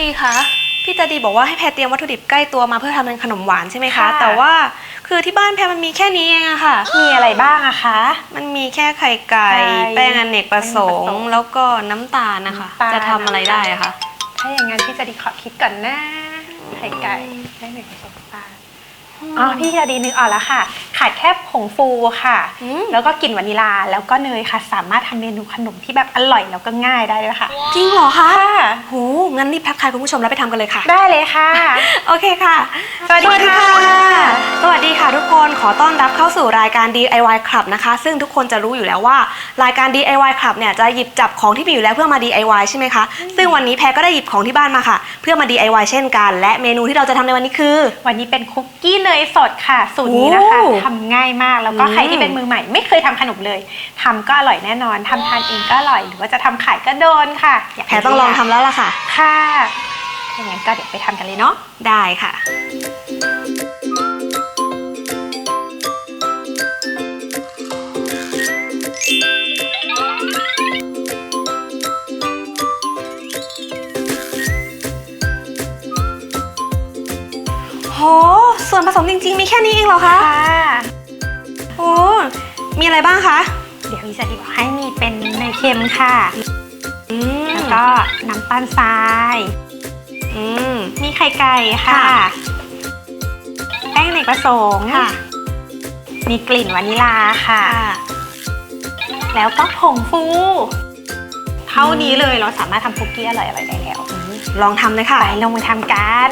ดีคะพี่จาดีบอกว่าให้แพรเตรียมวัตถุดิบใกล้ตัวมาเพื่อทำเป็นขนมหวานใช่ไหมคะ ค่ะ แต่ว่าคือที่บ้านแพรมันมีแค่นี้เองอะค่ะ มีอะไรบ้างอะคะ มันมีแค่ไข่ไก่ไก่แป้งอเนกประสงแป้งอเนกประสค์งค์แล้วก็น้ำตาลนะคะ น้ำตาล จะทำอะไรได้อะคะถ้าอย่างนั้นพี่จะดีขอคิดก่อนนะไข่ไก่ได้หนึ่งผสมปลาอ๋อพี่จะดีนึกออกแล้วค่ะ ขาดแค่ผงฟูค่ะอืมแล้วก็กลิ่นวานิลาแล้วก็เนยค่ะ สามารถทำเมนูขนมที่แบบอร่อยแล้วก็ง่ายได้ด้วยค่ะ จริงเหรอคะค่ะ โหงั้นรีบทักทายคุณผู้ชมแล้วไปทำกันเลยค่ะ ได้เลยค่ะ โอเคค่ะ สวัสดีค่ะ สวัสดีค่ะทุกคนขอต้อนรับเข้าสู่รายการ DIY Club นะคะ ซึ่งทุกคนจะรู้อยู่แล้วว่า รายการ DIY Club เนี่ยจะหยิบจับของที่มีอยู่แล้วเพื่อมา DIY ใช่ไหมคะ ซึ่งวันนี้แพรก็ได้หยิบของที่บ้านมาค่ะ เพื่อมา DIY เช่นกัน และเมนูที่เราจะทำในวันนี้คือ วันนี้เป็นคุกกี้เนยสดค่ะ สูตรนี้นะคะโอ้ทำง่ายมาก แล้วก็อืมใครที่เป็นมือใหม่ ไม่เคยทำขนมเลยทำก็อร่อยแน่นอนทำทานเองก็อร่อย หรือว่าจะทำขายก็โดนค่ะยากแพรต้องลองทำแล้วล่ะค่ะ ค่ะถ้าอย่างนั้นก็เดี๋ยวไปทำกันเลยเนาะ ได้ค่ะ ส่วนผสมจริง ๆ มีแค่นี้เองเหรอคะ ค่ะ โอ้ มีอะไรบ้างคะ เดี๋ยววิจะดีบอกให้มีเป็นเนยเค็มค่ะ อืมแล้วก็น้ำตาลทราย อืม มีไข่ไก่ค่ะ ค่ะ แป้งอเนกประสงค์ค่ะ มีกลิ่นวานิลาค่ะ แล้วก็ผงฟู เท่านี้เลยเราสามารถทำคุกกี้อร่อยๆได้แล้ว ลองทำเลยค่ะ ไปลงมือทำกัน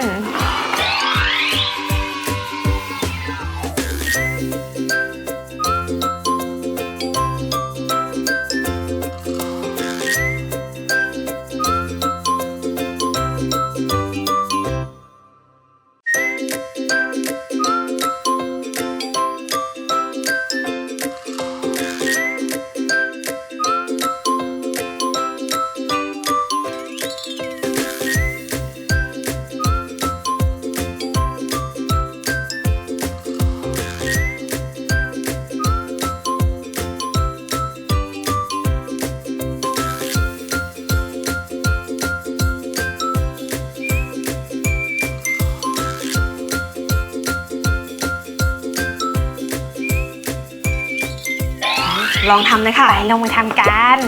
ลองทำเลยค่ะ ไปลงมือทำกัน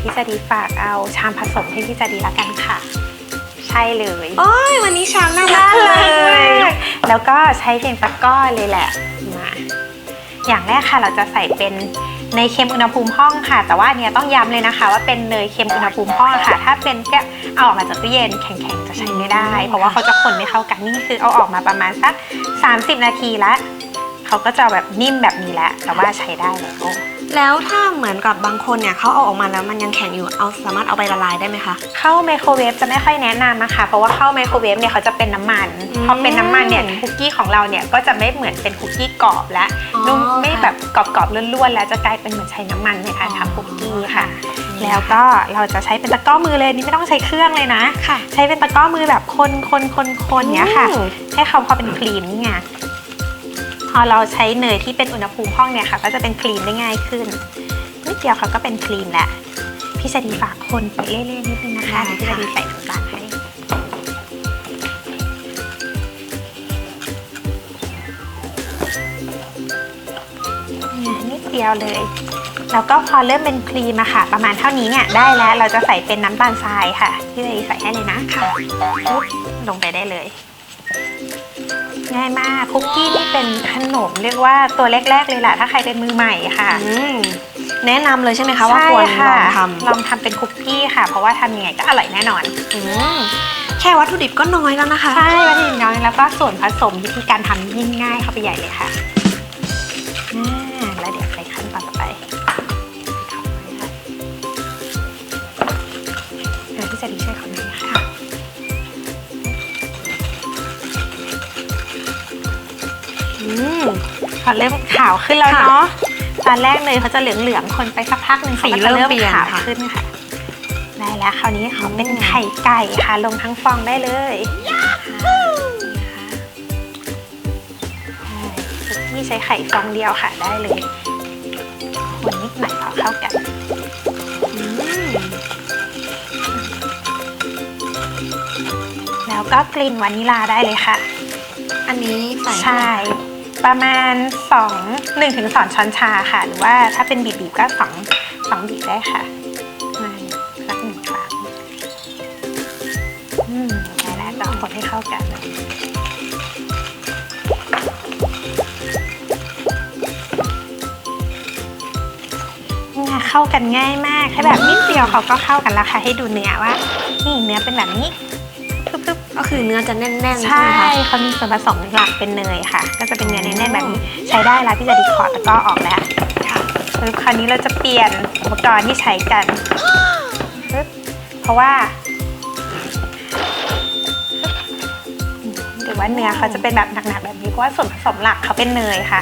พี่จะดีฝากเอาชามผสมให้พี่จะดีละกันค่ะ ใช่เลยโอ้ยวันนี้ชามน่ารักเลย แล้วก็ใช้เพียงตะกร้อเลยแหละมาอย่างแรกค่ะเราจะใส่เป็นเนยเค็มอุณหภูมิห้องค่ะ แต่ว่าอันเนี้ยต้องย้ำเลยนะคะ ว่าเป็นเนยเค็มอุณหภูมิห้องค่ะ ถ้าเป็นแก้วเอาออกมาจากตู้เย็นแข็งๆจะใช้ไม่ได้ เพราะว่าเขาจะคนไม่เข้ากันนี่คือเอาออกมาประมาณสัก 30 นาทีแล้ว เขาก็จะแบบนิ่มแบบนี้แล้วแต่ว่าใช้ได้แล้วแล้วถ้าเหมือนกับบางคนเนี่ยเขาเอาออกมาแล้วมันยังแข็งอยู่เอาสามารถเอาไปละลายได้ไหมคะเข้าไมโครเวฟจะไม่ค่อยแนะนำนะคะ เพราะว่าเข้าไมโครเวฟเนี่ยเขาจะเป็นน้ำมันอืมพอเป็นน้ำมันเนี่ยคุกกี้ของเราเนี่ยก็จะไม่เหมือนเป็นคุกกี้กรอบแล้วอ๋อนุ่มไม่ค่ะแบบกรอบๆล้วนๆแล้วจะกลายเป็นเหมือนใช้น้ำมันในการทำคุกกี้ค่ะ แล้วก็เราจะใช้เป็นตะกร้อมือเลยนี่ไม่ต้องใช้เครื่องเลยนะค่ะใช้เป็นตะกร้อมือแบบคนคนคนคนเนี้ยค่ะอืมให้เขาพอเป็นครีมนี่ไงพ อเราใช้เนยที่เป็นอุณหภูมิห้องเนี่ยค่ะ ก็จะเป็นครีมได้ง่ายขึ้นนิดเดียวเขาก็เป็นครีมแล้วพี่จะดีฝากคนไปเรื่อยๆนิดนึงนะคะเดี๋ยวพี่จะดีใส่น้ำตาลให้เนี่ยนิดเดียวเลย แล้วก็พอเริ่มเป็นครีมอะค่ะ ประมาณเท่านี้เนี่ยได้แล้วเราจะใส่เป็นน้ำตาลทรายค่ะ พี่จะดีใส่ให้เลยนะค่ะปุ๊บลงไปได้เลย ง่ายมากคุกกี้นี่เป็นขนมเรียกว่าตัวแรก ๆ เลยแหละถ้าใครเป็นมือใหม่ค่ะอืมแนะนำเลยใช่ไหมคะว่าใช่ควรลค่ะองทลองทำเป็นคุกกี้ค่ะ เพราะว่าทำยังไงก็อร่อยแน่นอนำอืมแค่วัตถุดิบก็น้อยแล้วนะคะ ใช่วัตถุดิบน้อยแล้วก็ส่วนผสมวิธีการทำยิ่งง่ายเข้าไปใหญ่เลยค่ะอ่าแล้วเดี๋ยวไปขั้นตอนต่อไปเดี๋ยวพี่จะดีช่วยเขาหน่อย มพอเริ่มขาวขึ้นแล้วค่ะเนาะตอนแรกเลยเขาจะเหลืองๆคนไปสักพักหนึ่งสีเขาก็จะเริ่เริ่มมเปลี่ยนขาวค่ะขึ้นค่ะได้แล้วคราวนี้ขอเป็นไข่ไก่ค่ะ ลงทั้งฟองได้เลยนี่ใช้ไข่ฟองเดียวค่ะได้เลยคนนิดหน่อยพอเข้ากันอืมแล้วก็กลิ่นวานิลาได้เลยค่ะ อันนี้ใส่ใช่ ประมาณ 2 1ถึง2ช้อนชาค่ะ หรือว่าถ้าเป็นบีบๆก็2 2บีบได้ค่ะมาสักหนึ่งครั้งอืมได้แล้วก็คนให้เข้ากันเนี่เข้ากันง่ายมากแค่แบบนิดเดียวเขาก็เข้ากันแล้วค่ะ ให้ดูเนื้อว่า นี่เนื้อเป็นแบบนี้ ก็คือเนื้อจะแน่นๆๆใช่ใช่ไหมคะเขามีส่วนผสมหลักเป็นเนยค่ะ ก็จะเป็นเนื้อแน่นๆแบบนี้ใช้ได้แล้วพี่จะดีคอร์ดแล้วก็ออกแล้วค่ะปึ๊บคราวนี้เราจะเปลี่ยนอุปกรณ์ที่ใช้กันปึ๊บเพราะว่าหรือว่าเนื้อเขาจะเป็นแบบหนักๆแบบนี้เพราะว่าส่วนผสมหลักเขาเป็นเนยค่ะ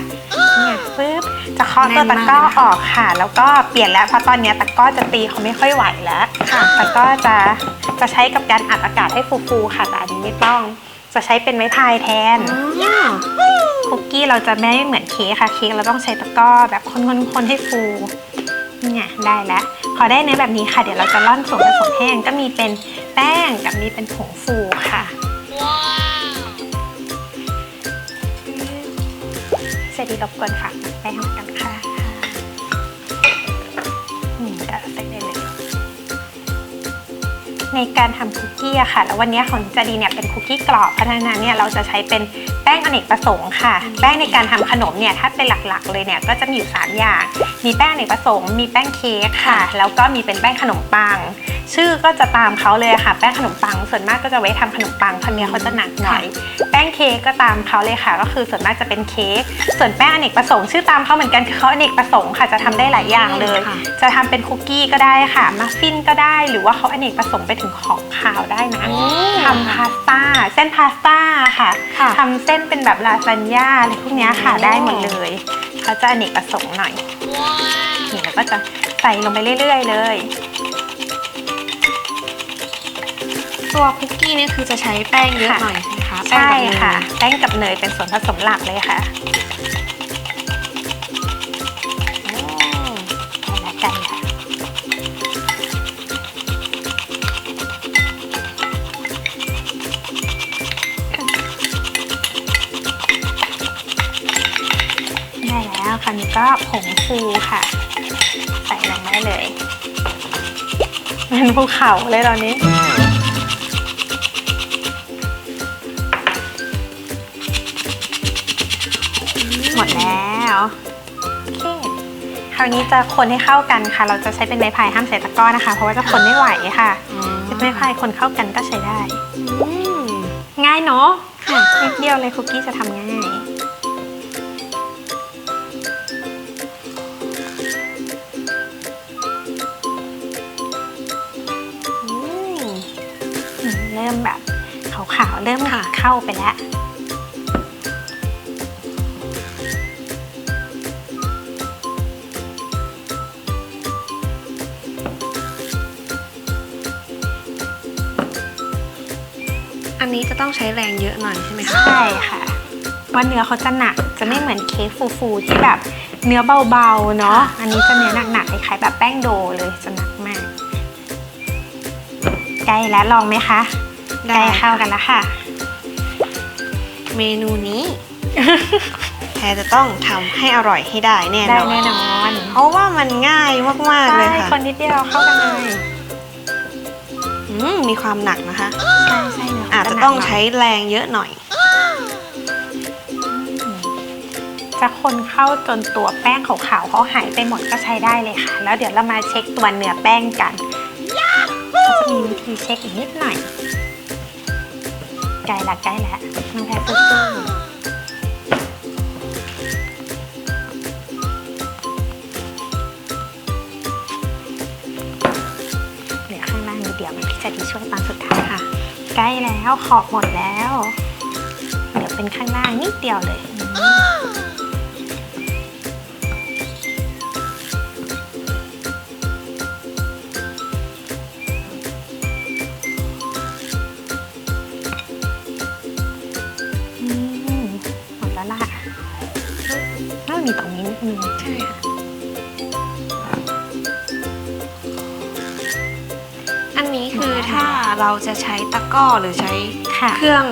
เนี่ยปึ๊บจะเคาะตัวตะกร้อออกค่ะ แล้วก็เปลี่ยนแล้วเพราะตอนเนี้ยตะกร้อจะตีเขาไม่ค่อยไหวแล้วค่ะตะกร้อจะ จะใช้กับการอัดอากาศให้ฟูๆค่ะแต่อันนี้ไม่ต้องจะใช้เป็นไม้พายแทนอ๋อคุกกี้เราจะไม่เหมือนเค้กค่ะเค้กเราต้องใช้ตะกร้อแบบคนๆๆให้ฟูเนี่ยได้แล้วพอได้เนื้อแบบนี้ค่ะ เดี๋ยวเราจะร่อนส่วนผสมแห้งก็มีเป็นแป้งกับมีเป็นผงฟูค่ะเสร็จดีรบกวนฝาก ในการทำคุกกี้อะค่ะ แล้ววันนี้ของจะดีเนี่ยเป็นคุกกี้กรอบเพราะฉะนั้นเนี่ยเราจะใช้เป็นแป้งอเนกประสงค์ค่ะ แป้งในการทำขนมเนี่ยถ้าเป็นหลักๆ เลยเนี่ยก็จะมีอยู่ 3 อย่าง มีแป้งอเนกประสงค์ มีแป้งเค้กค่ะ แล้วก็มีเป็นแป้งขนมปัง ชื่อก็จะตามเขาเลยค่ะแป้งขนมปัง ส่วนมากก็จะไว้ทำขนมปังเพราะเนื้อเขาจะหนักหน่อย แป้งเค้กก็ตามเขาเลยค่ะ ก็คือส่วนมากจะเป็นเค้กส่วนแป้งอเนกประสงค์ชื่อตามเขาเหมือนกันคือเขาอเนกประสงค์ค่ะจะทำได้หลายอย่างเลยค่ะจะทำเป็นคุกกี้ก็ได้ค่ะมัฟฟินก็ได้ หรือว่าเขาอเนกประสงค์ไปถึงของขาวได้นะทำพาสต้าเส้นพาสต้าค่ะค่ะทำเส้นเป็นแบบลาซานญ่าอะไรพวกเนี้ยค่ะได้หมดเลยเขาจะอเนกประสงค์หน่อยนี่แล้วก็จะใส่ลงไปเรื่อย ๆ เลย ตัวคุกกี้นี่คือจะใช้แป้งเยอะค่ะหน่อยใช่ไหมคะใช่แป้งกับเนยค่ะ แป้งกับเนยเป็นส่วนผสมหลักเลยค่ะอ๋อแล้วกันค่ะได้แล้วคราวนี้ก็ผงฟูค่ะ ใส่ลงได้เลยเป็นภูเขาเลยตอนนี้ ราวนี้จะคนให้เข้ากันค่ะ เราจะใช้เป็นไม้พายห้ามใส่ตะกร้อนะคะ เพราะว่าจะคนไม่ไหวค่ะใช้ไม้พายคนเข้ากันก็ใช้ได้อืมง่ายเนาะค่ะนิดเดียวเลยคุกกี้จะทำง่ายอืมอืมเริ่มแบบขาวๆ เริ่มค่ะเข้าไปแล้ว ต้องใช้แรงเยอะหน่อยใช่ไหมคะ ใช่ค่ะ ว่าเนื้อเขาจะหนักจะไม่เหมือนเค้กฟูๆที่แบบเนื้อเบาๆเนาะ อันนี้จะเนื้อหนักๆคล้ายๆแบบแป้งโดเลยจะหนักมาก ใกล้แล้วลองไหมคะใกล้เข้ากันแล้วค่ะ เมนูนี้แพรจะต้องทำให้อร่อยให้ได้แน่นได้อนแน่นอนเพราะว่ามันง่ายมากๆเลยใช่ค่ะคนนิดเดียวเข้ากันเลยอื มมีความหนักนะคะ ใช่ใช่เนื้อาจจะต้องใช้แรงเยอะหน่อยจจะคนเข้าจนตัวแป้งขาวๆเขาหายไปหมดก็ใช้ได้เลยค่ะ แล้วเดี๋ยวเรามาเช็คตัวเนื้อแป้งกันก็จะมีวิธีเช็คอีกนิดหน่อยใกล้ละใกล้ละน้องแพร จะดีช่วยตอนสุดท้ายค่ะ ใกล้แล้วขอบหมดแล้ว เดี๋ยวเป็นข้างล่านิดเดียวเลยอืมหมดแล้วล่ะน่ามีตรงนี้นิดนึงใช่ค่ะ เราจะใช้ตะกร้อหรือใช้ค่ะ เครื่อง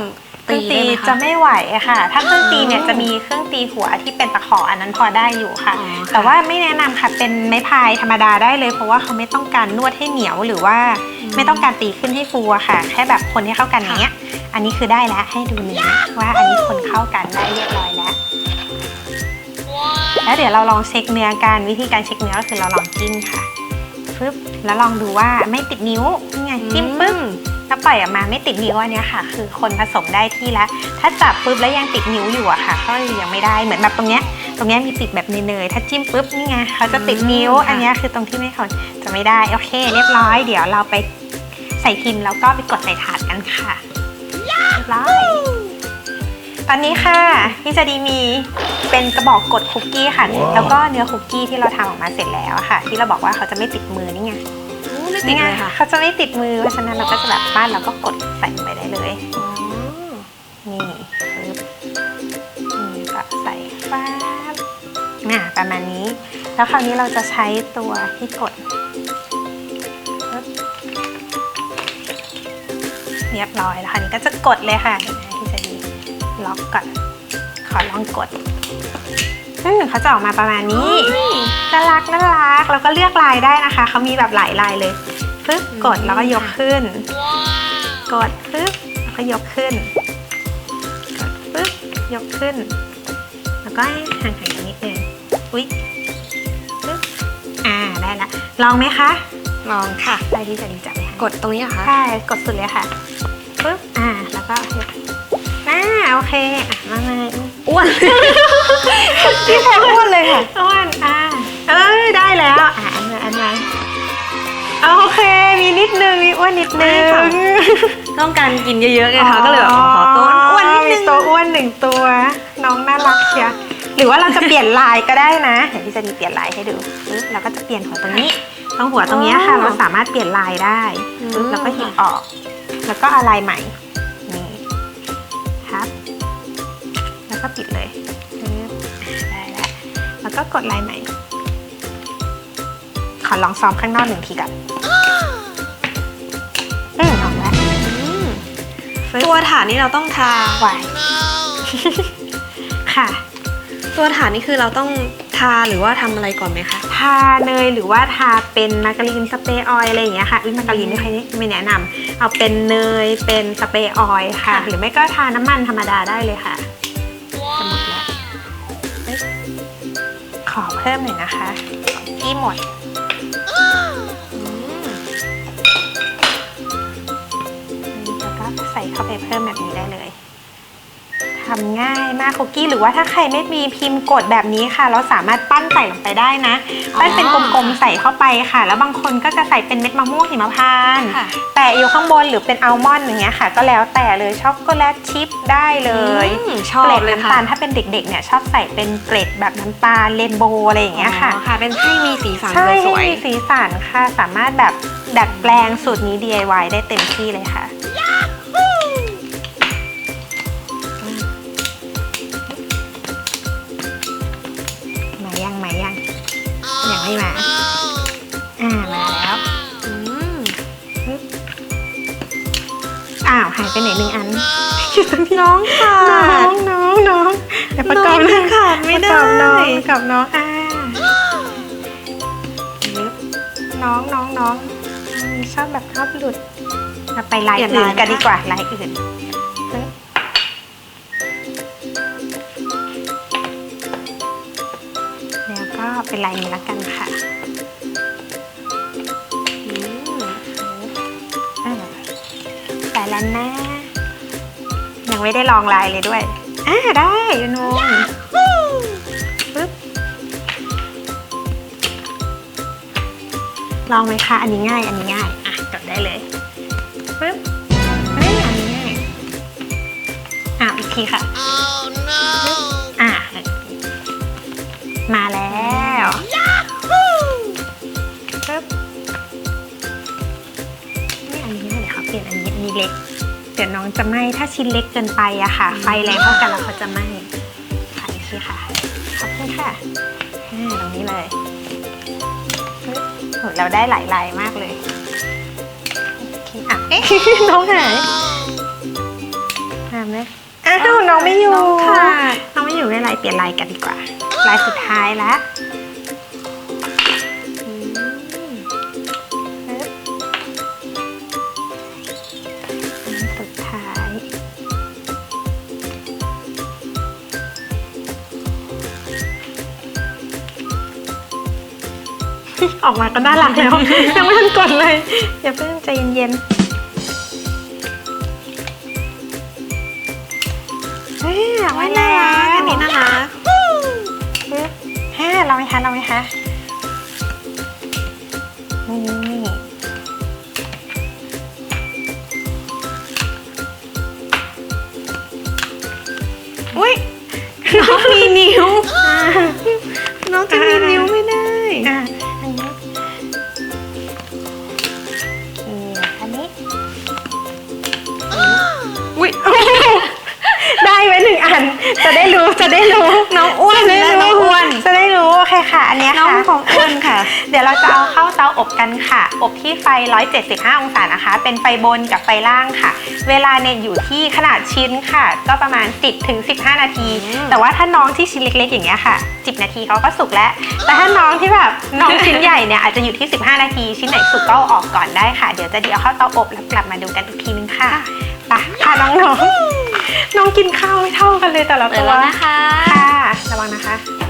เครื่องตีตีได้ไหมจะคะ ไม่ไหวค่ะ ถ้าเครื่องตีเนี่ยอ๋อจะมีเครื่องตีหัวที่เป็นตะขออันนั้นพอได้อยู่ค่ะ อ๋อค่ะ แต่ว่าไม่แนะนำค่ะเป็นไม้พายธรรมดาได้เลย เพราะว่าเขาไม่ต้องการนวดให้เหนียวหรือว่าไม่ต้องการตีขึ้นให้ฟูอะค่ะ แค่แบบคนให้เข้ากันอย่างเงี้ย อันนี้คือได้แล้วให้ดูเนื้อว่าอันนี้คนเข้ากันได้เรียบร้อยแล้ว แล้วเดี๋ยวเราลองเช็คเนื้อกันวิธีการเช็คเนื้อก็คือเราลองจิ้มค่ะ ปึ๊บแล้วลองดูว่าไม่ติดนิ้วนี่ไงจิ้มปึ๊บถ้าปล่อยออกมาไม่ติดนิ้วอันเนี้ยค่ะ คือคนผสมได้ที่แล้ว ถ้าจับปุ๊บแล้วยังติดนิ้วอยู่อะค่ะ ก็ยังไม่ได้เหมือนแบบตรงเนี้ยตรงเนี้ยมีติดแบบเนยๆถ้าจิ้มปุ๊บนี่ไงเขาจะติดนิ้วอืมค่ะอันเนี้ยคือตรงที่ไม่เขาจะไม่ได้โอเค เรียบร้อยเดี๋ยวเราไปใส่พิมพ์แล้วก็ไปกดใส่ถาดกันค่ะเรียบร้อย ตอนนี้ค่ะพี่จะดีมีเป็นกระบอกกดคุกกี้ค่ะ แล้วก็เนื้อคุกกี้ที่เราทำออกมาเสร็จแล้วอะค่ะ ที่เราบอกว่าเขาจะไม่ติดมือนี่ไงโอ้ไม่ติดเลยค่ะเขาจะไม่ติดมือเพราะฉะนั้นเราก็จะแบบบ้านเราก็กดใส่ลงไปได้เลยอ๋อนี่ปึ๊บนี่ก็ใส่ฟ้าบอะประมาณนี้ แล้วคราวนี้เราจะใช้ตัวที่กดปึ๊บเรียบร้อยแล้วคราวนี้ก็จะกดเลยค่ะ ล็อกก่อน ขอลองกดอืมเขาจะออกมาประมาณนี้น่ารักน่ารักแล้วก็เลือกลายได้นะคะ เขามีแบบหลายลายเลยปึ๊บกดแล้วก็ยกขึ้น กดปึ๊บแล้วก็ยกขึ้น กดปึ๊บยกขึ้น แล้วก็ให้ห่างๆกันนิดนึงอุ๊ยปึ๊บอ่าได้ละลองไหมคะลองค่ะได้ที่จะดีจับไหมคะกดตรงนี้เหรอคะใช่กดสุดเลยค่ะปึ๊บอ่าแล้วก็ยก อ่าโอเคอะมามาอ้วนพี่แพ้อ้วนเลยค่ะอ้วนอ่าเอ้ยได้แล้วอะอันไหนอันไหนโอเค มีนิดนึงมีอ้วนนิดนึง ไม่ค่ะ ต้องการกินเยอะๆไงคะก็เลยแบบขอตัวอ้วนนิดนึงมีตัวอ้วนหนึ่งตัว น้องน่ารักเชียวหรือว่าเราจะเปลี่ยนลายก็ได้นะเดี๋ยวพี่จะดีเปลี่ยนลายให้ดูปึ๊บเราก็จะเปลี่ยนหัวตรงนี้ตรงหัวตรงเนี้ยค่ะ เราสามารถเปลี่ยนลายได้ปึ๊บแล้วก็หยิบออก แล้วก็เอาลายใหม่นี่ ครับ แล้วก็ปิดเลยปึ๊บได้แล้วแล้วก็กดลายใหม่ ขอลองซ้อมข้างนอกหนึ่งทีก่อนอืมออกแล้วอืมตัวฐานนี้เราต้องทาไหวค่ะ ตัวฐานนี่คือเราต้องทาหรือว่าทำอะไรก่อนไหมคะทาเนยหรือว่าทาเป็นมาการีนสเปรย์ออยล์อะไรอย่างเงี้ยค่ะอุ้ยมาการีนไม่ค่อยไม่แนะนำเอาเป็นเนยเป็นสเปรย์ออยล์ค่ะค่ะ หรือไม่ก็ทาน้ำมันธรรมดาได้เลยค่ะจะหมดแล้วเอ้ยขอเพิ่มหน่อยนะคะที่หมดอืมแล้วก็ใส่เข้าไปเพิ่มแบบนี้ได้เลย ทำง่ายมากคุกกี้ หรือว่าถ้าใครไม่มีพิมพ์กดแบบนี้ค่ะ เราสามารถปั้นใส่ลงไปได้นะปั้นเป็นกลมๆใส่เข้าไปค่ะ แล้วบางคนก็จะใส่เป็นเม็ดมะม่วงหิมพานต์ค่ะ แปะอยู่ข้างบนหรือเป็นอัลมอนด์อย่างเงี้ยค่ะ ก็แล้วแต่เลยช็อกโกแลตชิพได้เลยอืมชอบเกล็ดเลยน้ำค่ะตาลถ้าเป็นเด็กๆเนี่ยชอบใส่เป็นเกล็ดแบบน้ำตาลเรนโบว์อะไรอย่างเงี้ยค่ะ อ๋อค่ะ เป็นให้มีสีสันใช่สวยให้มีสีสันค่ะ สามารถแบบดัดแปลงสูตรนี้ DIY ได้เต็มที่เลยค่ะ อ้าวหายไปไหนหนึ่งอันน้องค่ะน้องน้องน้องเดี๋ยวประกอบน้องขาดไม่ได้ประกอบน้องประกอบน้องอ่าน้องน้องน้องอืมชอบแบบชอบหลุดเราไปลายเปลี่ยนอื่นลายกันไหมคะดีกว่าลายอื่นปึ๊บลายนี้ละกันค่ะ แต่แล้วนะ ยังไม่ได้ลองลายเลยด้วย อ่าได้ยูนงปึ๊บลองไหมคะอันนี้ง่าย อันนี้ง่าย อะจดได้เลยปึ๊บเอ้ยอันนี้ง่าย อะอีกทีค่ะอะมาแล้ว เล็ก เดี๋ยวน้องจะไหม้ถ้าชิ้นเล็กเกินไปอะค่ะ ไฟแรงเท่ากันแล้วเขาจะไหม้ค่ะอีกทีค่ะ ขอบคุณค่ะอ่าตรงนี้เลยปึ๊บโหเราได้หลายลายมากเลยโอเคอะเอ๊ะน้องหายหาไหมอ้าวน้องไม่อยู่น้องขาดน้องไม่อยู่ไม่เป็นไรเปลี่ยนลายกันดีกว่า ลายสุดท้ายแล้ว ออกมาก็น่ารักแล้ว ยังไม่ทันกดเลยอย่าเพิ่งใจเย็นๆเฮ้ยออกมารักอันนี้น่ารักฮ่เราไหมคะเราไหมคะ คค่ะอันเนี้ยน้องค่ะ ของอ้วนค่ะ เดี๋ยวเราจะเอาเข้าเตาอบกันค่ะ อบที่ไฟ 175 องศานะคะ เป็นไฟบนกับไฟล่างค่ะ เวลาเนี่ยอยู่ที่ขนาดชิ้นค่ะ ก็ประมาณ 10ถึง15 นาทีอืมแต่ว่าถ้าน้องที่ชิ้นเล็ก ๆ อย่างเงี้ยค่ะ 10 นาทีเขาก็สุกแล้ว แต่ถ้าน้องที่แบบน้องชิ้นใหญ่เนี่ยอาจจะอยู่ที่ 15 นาที ชิ้นไหนสุกก็เอาออกก่อนได้ค่ะ เดี๋ยวจะเดี๋ยวเข้าเตาอบแล้วกลับมาดูกันอีกทีนึงค่ะไปค่ะน้องๆน้องกินข้าวไม่เท่ากันเลยแต่ละเปิดตัวแล้วนะคะ ค่ะ ระวังนะคะ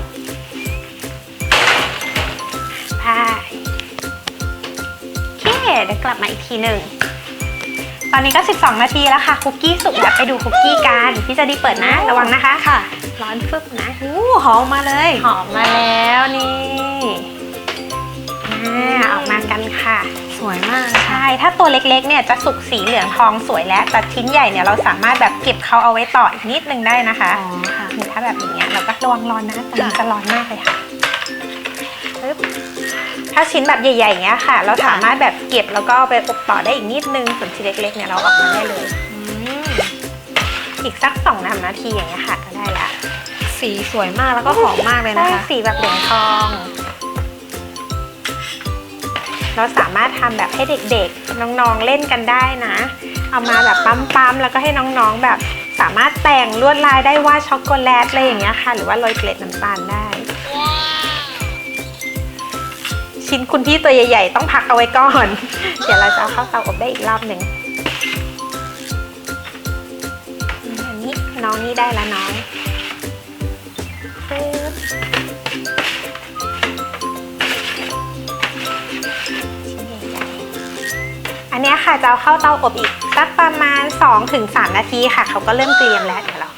พายโอเคเดี๋ยวกลับมาอีกทีหนึ่ง ตอนนี้ก็ 12 นาทีแล้วค่ะ คุกกี้สุกแล้วไปดูคุกกี้กันพี่จะดีเปิดนะระวังนะคะ ค่ะ ร้อนฟึบนะอู้หอมมาเลย หอมมาแล้วนี่อ่าออกมากันค่ะ สวยมากค่ะใช่ ถ้าตัวเล็กๆ เนี่ยจะสุกสีเหลืองทองสวยแล้ว แต่ชิ้นใหญ่เนี่ยเราสามารถแบบเก็บเขาเอาไว้ต่ออีกนิดนึงได้นะคะ อ๋อค่ะนี่ถ้าแบบอย่างเงี้ยเราก็ระวังร้อนนะแต่มันจะร้อนมากเลยค่ะปึ๊บ ถ้าชิ้นแบบใหญ่ๆอย่างเงี้ยค่ะ เราสามารถแบบเก็บแล้วก็เอาไปอบต่อได้อีกนิดนึงส่วนชิ้นเล็กๆเนี่ยเราออกมาได้เลยอืมอีกสักสองสามนาทีอย่างเงี้ยค่ะก็ได้ละสีสวยมากแล้วก็หอมมากเลยนะคะใช่สีแบบเหลืองทอง เราสามารถทำแบบให้เด็กๆ น้องๆเล่นกันได้นะ เอามาแบบปั๊มๆแล้วก็ให้น้องๆแบบสามารถแต่งลวดลายได้ว่าดช็อกโกแลตอะไรอย่างเงี้ยค่ะ หรือว่าโรยเกล็ดน้ำตาลได้ ชิ้นคุณพี่ตัวใหญ่ๆ ต้องพักเอาไว้ก่อน เดี๋ยวเราจะเอาเข้าเตาอบได้อีกรอบหนึ่งอันนี้น้องนี่ได้แล้วน้องอันนี้ค่ะจะเอาเข้าเตาอบอีกสักประมาณ 2-3 นาทีค่ะ เขาก็เริ่มเกรียมแล้ว เดี๋ยวเรา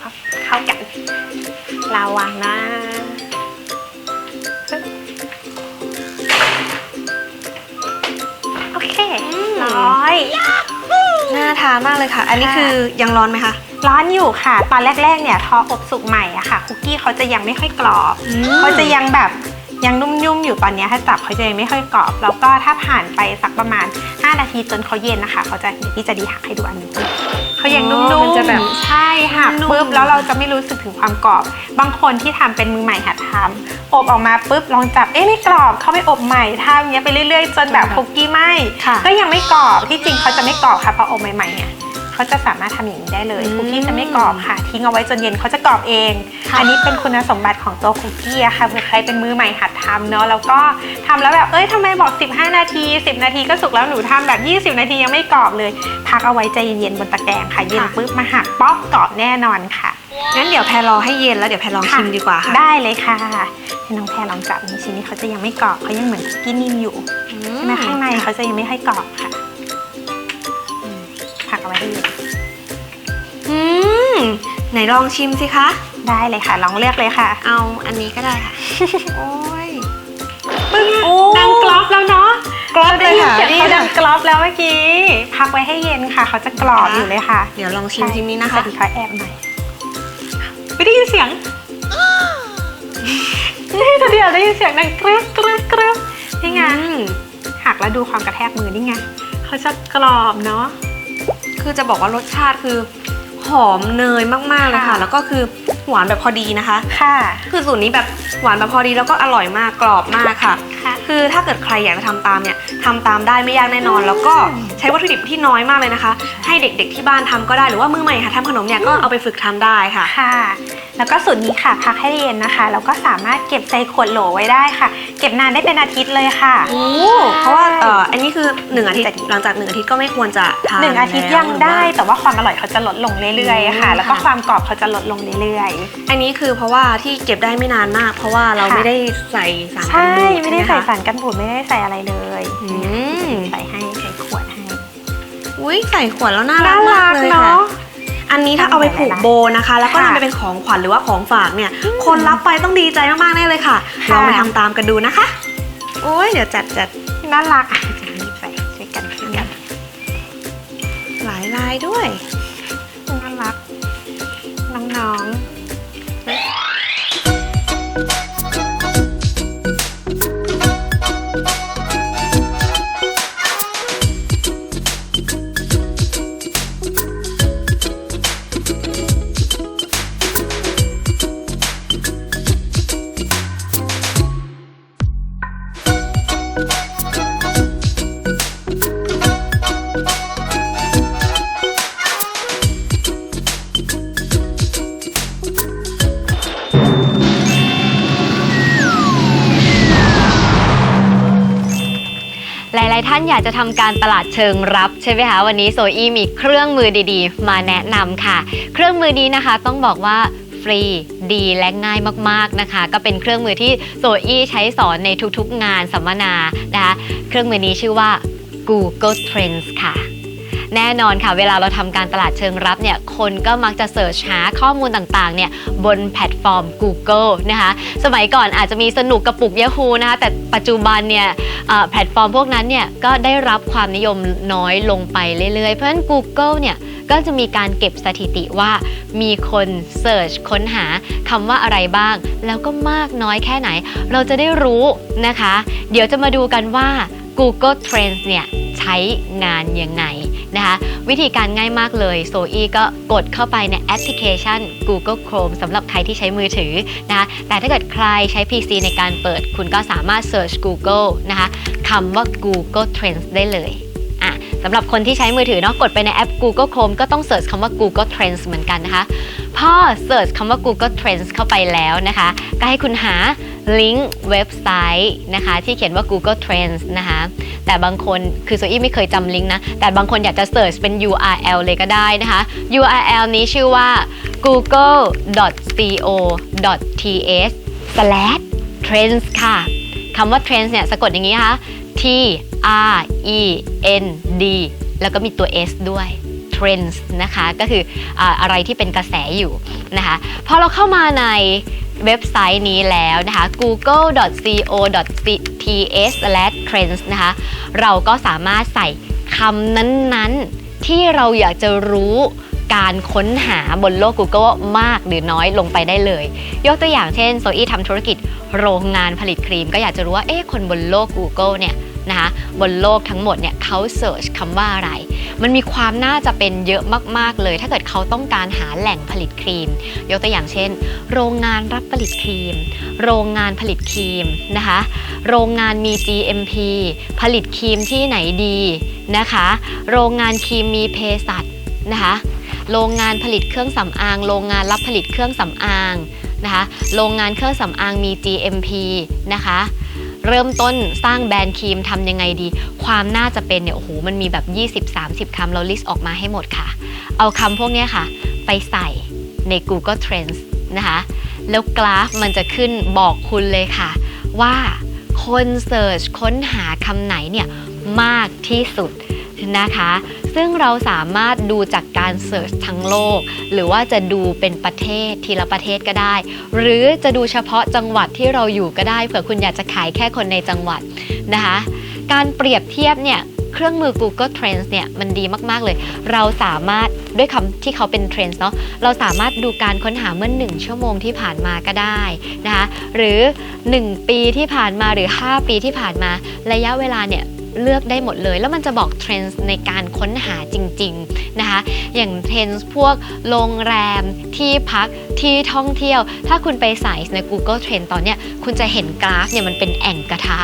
เข้ากันระวังนะ ร้อยน่าทานมากเลยค่ะ อันนี้ค่ะคือยังร้อนไหมคะ ร้อนอยู่ค่ะ ตอนแรกๆเนี่ยพออบสุกใหม่อะค่ะ คุกกี้เขาจะยังไม่ค่อยกรอบอืมเขาจะยังแบบ ยังนุ่มๆอยู่ตอนเนี้ยถ้าจับเขาจะยังไม่ค่อยกรอบ แล้วก็ถ้าผ่านไปสักประมาณ 5 นาทีจนเขาเย็นนะคะเขาจะเดี๋ยวพี่จะดีหักให้ดูอันหนึงเขายังนุ่มอ๋อมันจะแบบใช่หักนุ่มปุ๊บแล้วเราจะไม่รู้สึกถึงความกรอบ บางคนที่ทำเป็นมือใหม่หัดทำอบออกมาปุ๊บลองจับเอ๊ะไม่กรอบเข้าไปอบใหม่ทำอย่างเงี้ยไปเรื่อยๆ จนแบบคุกกี้ไหมค่ะก็ยังไม่กรอบที่จริงเขาจะไม่กรอบค่ะพออบใหม่ๆเนี่ย เขาจะสามารถทำอย่างนี้ได้เลยอืมคุกกี้จะไม่กรอบค่ะ ทิ้งเอาไว้จนเย็นเขาจะกรอบเองค่ะอันนี้เป็นคุณสมบัติของตัวคุกกี้อะค่ะเผื่อใครเป็นมือใหม่หัดทำเนาะแล้วก็ทำแล้วแบบเอ้ยทำไมบอก 15 นาที 10 นาทีก็สุกแล้วหนูทำแบบ 20 นาทียังไม่กรอบเลย พักเอาไว้ใจเย็นๆบนตะแกรงค่ะเย็นปุ๊บมาหักป๊อกกรอบแน่นอนค่ะงั้นเดี๋ยวแพรรอให้เย็นแล้วเดี๋ยวแพรลองชิมดีกว่าค่ะได้เลยค่ะให้น้องแพรลองจับนี่ชิ้นนี้เขาจะยังไม่กรอบเขายังเหมือนคุกกี้นิ่มอยู่ใช่ไหมข้างในเขาจะยังไม่ค่อยกรอบค่ะ ไหนลองชิมสิคะ ได้เลยค่ะ ลองเลือกเลยค่ะ เอาอันนี้ก็ได้ค่ะ โอ้ยปึ้งโอ้ ดังกรอบแล้วเนาะกรอบเลยค่ะราได้นสีงนี่เขาดังกรอบแล้วเมื่อกี้ พักไว้ให้เย็นค่ะ เขาจะกรอบอยู่เลยค่ะเดี๋ยวลองชิมชิมนี้นะคะใช่ดีขอแอบหน่อยไม่ได้ยินเสียงนี่เดี๋ยวได้ยินเสียงดังกรึ๊บกรึ๊บกรึ๊บนี่ไงอืมหักแล้วดูความกระแทกมือนี่ไงเขาจะกรอบเนาะคือจะบอกว่ารสชาติคือห อมเนยมากๆเลยค่ะ ค่ะ แล้วก็คือหวานแบบพอดีนะคะ ค่ะคือสูตรนี้แบบหวานแบบพอดีแล้วก็อร่อยมากกรอบมากค่ะ ค่ะ คือถ้าเกิดใครอยากจะทำตามเนี่ยทำตามได้ไม่ยากแน่นอน แล้วก็ใช้วัตถุดิบที่น้อยมากเลยนะคะ ให้เด็กๆที่บ้านทำก็ได้หรือว่ามือใหม่ค่ะทำขนมเนี่ยก็เอาไปฝึกทำได้ค่ะ ค่ะ แล้วก็สูตรนี้ค่ะพักให้เย็นนะคะแล้วก็สามารถเก็บใส่ขวดโหลไว้ได้ค่ะ เก็บนานได้เป็นอาทิตย์เลยค่ะ โอ้เพราะว่าเอ่ออันนี้คือหนึ่งอาทิตย์หลังจากหนึ่งอาทิตย์ก็ไม่ควรจะทานหนึ่งอาทิตย์แล้วยังได้ แต่ว่าความอร่อยเขาจะลดลงเรื่อยๆค่ะอืมแล้วก็ค่ะความกรอบเขาจะลดลงเรื่อยอันนี้คือเพราะว่าที่เก็บได้ไม่นานมาก เพราะว่าเราค่ะ ไม่ได้ใส่สารๆกันใช่บูดไม่ได้หใส่คะสารกันบูดไม่ได้ใส่อะไรเลยอืมใส่ให้ใส่ขวดให้ อุ้ยใส่ขวดแล้วน่ารักมากเลยค่ะ อันนี้ถ้าเอาไปผูกโบนะคะ แล้วก็ค่ะนำไปเป็นของขวัญหรือว่าของฝากเนี่ย คนรับไปต้องดีใจมากๆแน่เลยค่ะค่ะ ลองไปทำตามกันดูนะคะ โอ้ยเดี๋ยวจัดจัดน่ารักอะจะรีบใส่ช่วยกันช่วยกันหลายลายด้วยายๆท่ากจะทำการตลาดเชิงรับใช่ไหมคะวันนี้โซอี้มีเครื่องมือดีๆ มาแนะนำค่ะ เครื่องมือนี้นะคะต้องบอกว่าฟรีดีและง่ายมากๆนะคะ ก็เป็นเครื่องมือที่โซอี้ใช้สอนในทุกๆงานสัมมนานะคะเครื่องมือนี้ชื่อว่า Google Trends ค่ะ แน่นอนค่ะ เวลาเราทำการตลาดเชิงรับเนี่ยคนก็มักจะเสิร์ชหาข้อมูลต่างๆเนี่ยบนแพลตฟอร์ม Google นะคะสมัยก่อนอาจจะมีสนุกกระปุก Yahoo นะคะแต่ปัจจุบันเนี่ยแพลตฟอร์มพวกนั้นเนี่ยก็ได้รับความนิยมน้อยลงไปเรื่อยๆ เพราะฉะนั้น Google เนี่ยก็จะมีการเก็บสถิติว่ามีคนเสิร์ชค้นหาคำว่าอะไรบ้าง แล้วก็มากน้อยแค่ไหน เราจะได้รู้นะคะ เดี๋ยวจะมาดูกันว่า Google Trends เนี่ยใช้งานยังไง นะคะวิธีการง่ายมากเลยโซอีก็กดเข้าไปในแอปพลิเคชัน Google Chrome สำหรับใครที่ใช้มือถือนะคะแต่ถ้าเกิดใครใช้ PC ในการเปิด คุณก็สามารถ Search Google นะคะคำว่า Google Trends ได้เลยอะสำหรับคนที่ใช้มือถือเนาะกดไปในแอป Google Chrome ก็ต้อง Search คำว่า Google Trends เหมือนกันนะคะ พ่อ Search คำว่า Google Trends เข้าไปแล้วนะคะ ก็ให้คุณหาลิงก์เว็บไซต์นะคะที่เขียนว่า Google Trends นะคะ แต่บางคนคือโซอี้ไม่เคยจำลิงก์นะ แต่บางคนอยากจะเสิร์ชเป็น URL เลยก็ได้นะคะ URL นี้ชื่อว่า google.co.th/trends ค่ะคำว่า trends เนี่ยสะกดอย่างนี้นะคะ T R E N D แล้วก็มีตัว S ด้วย trends นะคะก็คืออะไรที่เป็นกระแสอยู่นะคะพอเราเข้ามาในเว็บไซต์นี้แล้วนะคะ google.co.th/trends นะคะเราก็สามารถใส่คำนั้นๆ ที่เราอยากจะรู้การค้นหาบนโลก Google มากหรือน้อยลงไปได้เลย ยกตัวอย่างเช่นโซอี้ทำธุรกิจโรงงานผลิตครีม ก็อยากจะรู้ว่าเอ๊ะคนบนโลก Google เนี่ย นะคะบนโลกทั้งหมดเนี่ยเขาเสิร์ชคำว่าอะไร มันมีความน่าจะเป็นเยอะมากๆเลย ถ้าเกิดเขาต้องการหาแหล่งผลิตครีม ยกตัวอย่างเช่น โรงงานรับผลิตครีม โรงงานผลิตครีมนะคะโรงงานมี GMP ผลิตครีมที่ไหนดีนะคะ โรงงานครีมมีเภสัชนะคะโรงงานผลิตเครื่องสำอาง โรงงานรับผลิตเครื่องสำอางนะคะ โรงงานเครื่องสำอางมี GMP นะคะ เริ่มต้นสร้างแบรนด์ครีมทำยังไงดี ความน่าจะเป็นเนี่ยโอ้โหมันมีแบบ 20-30คำเราลิสต์ออกมาให้หมดค่ะ เอาคำพวกนี้ค่ะ ไปใส่ใน Google Trends นะคะแล้วกราฟมันจะขึ้นบอกคุณเลยค่ะ ว่าคนเสิร์ชค้นหาคำไหนเนี่ยมากที่สุด นะคะ ซึ่งเราสามารถดูจากการเสิร์ชทั้งโลก หรือว่าจะดูเป็นประเทศทีละประเทศก็ได้ หรือจะดูเฉพาะจังหวัดที่เราอยู่ก็ได้เผื่อคุณอยากจะขายแค่คนในจังหวัดนะคะ การเปรียบเทียบเนี่ยเครื่องมือ Google Trends เนี่ยมันดีมาก ๆ เลย เราสามารถด้วยคำที่เขาเป็น Trends เนาะเราสามารถดูการค้นหาเมื่อ 1 ชั่วโมงที่ผ่านมาก็ได้นะคะหรือ 1 ปีที่ผ่านมาหรือ 5 ปีที่ผ่านมาระยะเวลาเนี่ย เลือกได้หมดเลย แล้วมันจะบอกเทรนด์ในการค้นหาจริงๆนะคะ อย่างเทรนด์พวกโรงแรมที่พักที่ท่องเที่ยว ถ้าคุณไปใส่ใน Google Trend ตอนเนี้ยคุณจะเห็นกราฟเนี่ยมันเป็นแอ่งกระทะ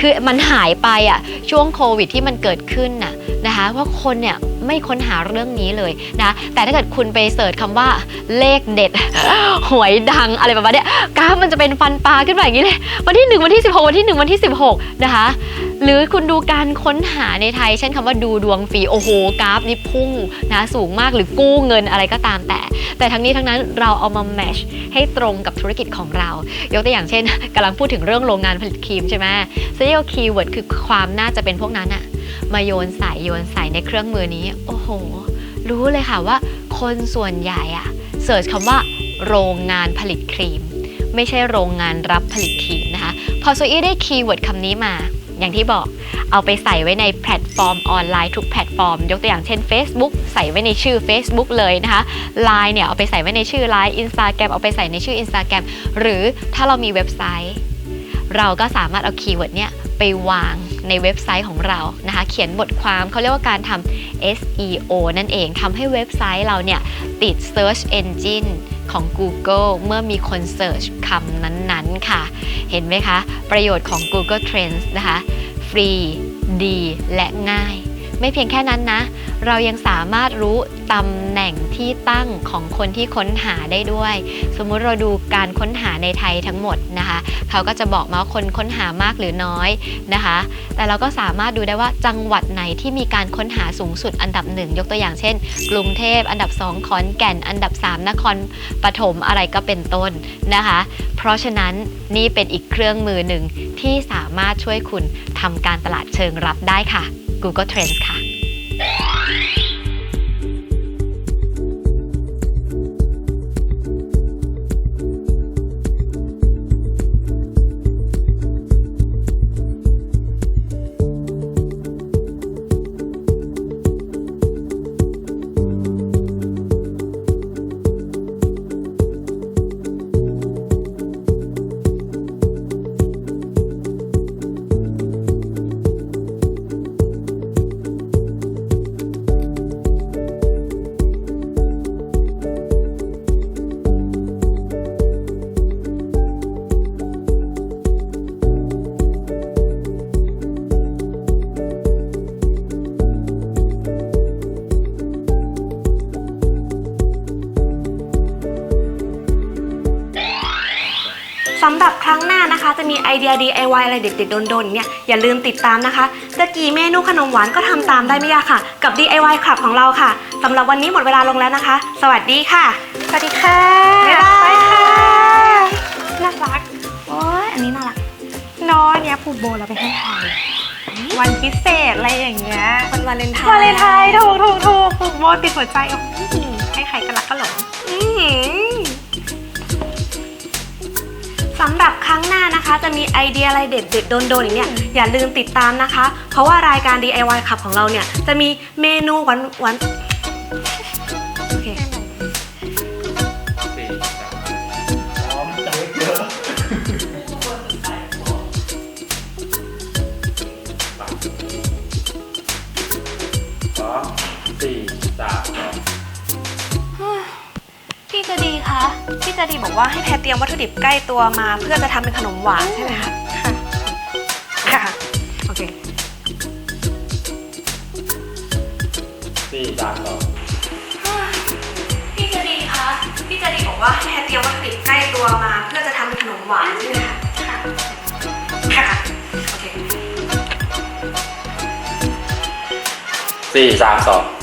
คือมันหายไปอะช่วงโควิดที่มันเกิดขึ้นน่ะนะคะเพราะคนเนี่ย ไม่ค้นหาเรื่องนี้เลยนะ แต่ถ้าเกิดคุณไปเสิร์ชคำว่าเลขเด็ด หวยดังอะไรประมาณนี้กราฟมันจะเป็นฟันปลาขึ้นมาอย่างนี้เลย วันที่ 1 วันที่ 16 วันที่ 1 วันที่ 16 นะคะ หรือคุณดูการค้นหาในไทย เช่นคำว่าดูดวงฟรีโอ้โหกราฟนี่พุ่งนะสูงมากหรือกู้เงินอะไรก็ตามแต่ แต่ทั้งนี้ทั้งนั้นเราเอามาแมชให้ตรงกับธุรกิจของเรา ยกตัวอย่างเช่นกำลังพูดถึงเรื่องโรงงานผลิตครีมใช่ไหมซึ่งคีย์เวิร์ดคือความน่าจะเป็นพวกนั้นอะ มาโยนใส่โยนใส่ในเครื่องมือนี้ โอ้โห รู้เลยค่ะว่า คนส่วนใหญ่อะเสิร์ชคำว่า โรงงานผลิตครีม ไม่ใช่โรงงานรับผลิตครีมนะคะ พอโซอี้ได้คีย์เวิร์ดคำนี้มา อย่างที่บอกเอาไปใส่ไว้ในแพลตฟอร์มออนไลน์ทุกแพลตฟอร์ม ยกตัวอย่างเช่น Facebook ใส่ไว้ในชื่อ Facebook เลยนะคะ Line เนี่ยเอาไปใส่ไว้ในชื่อ Line Instagram เอาไปใส่ในชื่อ Instagram หรือถ้าเรามีเว็บไซต์ เราก็สามารถเอาคีย์เวิร์ดเนี่ยไปวาง ในเว็บไซต์ของเรานะคะ เขียนบทความเขาเรียกว่าการทำ SEO นั่นเองทำให้เว็บไซต์เราเนี่ยติด Search Engine ของ Google เมื่อมีคนเ e ิร์ชคำนั้นๆค่ะ เห็นไหมคะ ประโยชน์ของ Google Trends นะคะ ฟรี ดี และง่าย ไม่เพียงแค่นั้นนะ เรายังสามารถรู้ตำแหน่งที่ตั้งของคนที่ค้นหาได้ด้วย สมมุติเราดูการค้นหาในไทยทั้งหมดนะคะ เขาก็จะบอกมาว่าคนค้นหามากหรือน้อยนะคะ แต่เราก็สามารถดูได้ว่าจังหวัดไหนที่มีการค้นหาสูงสุดอันดับหนึ่งยกตัวอย่างเช่น กรุงเทพอันดับ 2 ขอนแก่น อันดับ 3 นครปฐมอะไรก็เป็นต้นนะคะ เพราะฉะนั้นนี่เป็นอีกเครื่องมือหนึ่งที่สามารถช่วยคุณทำการตลาดเชิงรับได้ค่ะ Google Trends ค่ะ ไอเดีย DIY อะไรเด็ดๆโดนๆเนี่ยอย่าลืมติดตามนะคะ จะกี่เมนูขนมหวานก็ทำตามได้ไม่ยากค่ะ กับ DIY คลับของเราค่ะสำหรับวันนี้หมดเวลาลงแล้วนะคะ สวัสดีค่ะ สวัสดีค่ะบ๊ายบายไปค่ะน่ารักโอ้ยอันนี้น่ารักน้อยเนี่ยผูกโบเราไปให้ใครวันพิเศษอะไรอย่างเงี้ยวันวาเลนไทน์วาเลนไทน์ถูกถูกถูกผูกโบติดหัวใจโอ้โหให้ใครก็รักก็หลงอื้ำหรับครั้งหน้านะคะ จะมีไอเดียอะไรเด็ดๆโดนๆอย่างเนี้ยอย่าลืมติดตามนะคะ เพราะว่ารายการ DIY ขับของเราเนี่ยจะมีเมนูหวานหวานีบอกว่าให้แพทเตรียมวัตถุดิบใกล้ตัวมา เพื่อจะทำเป็นขนมหวานใช่ไหมคะค่ะค่ะโอเค สี่จางต่อพี่จะดีคะ พี่จะดีบอกว่าให้แพทเตรียมวัตถุดิบใกล้ตัวมา เพื่อจะทำเป็นขนมหวานใช่ไหมคะค่ะ โอเค สี่สามสอง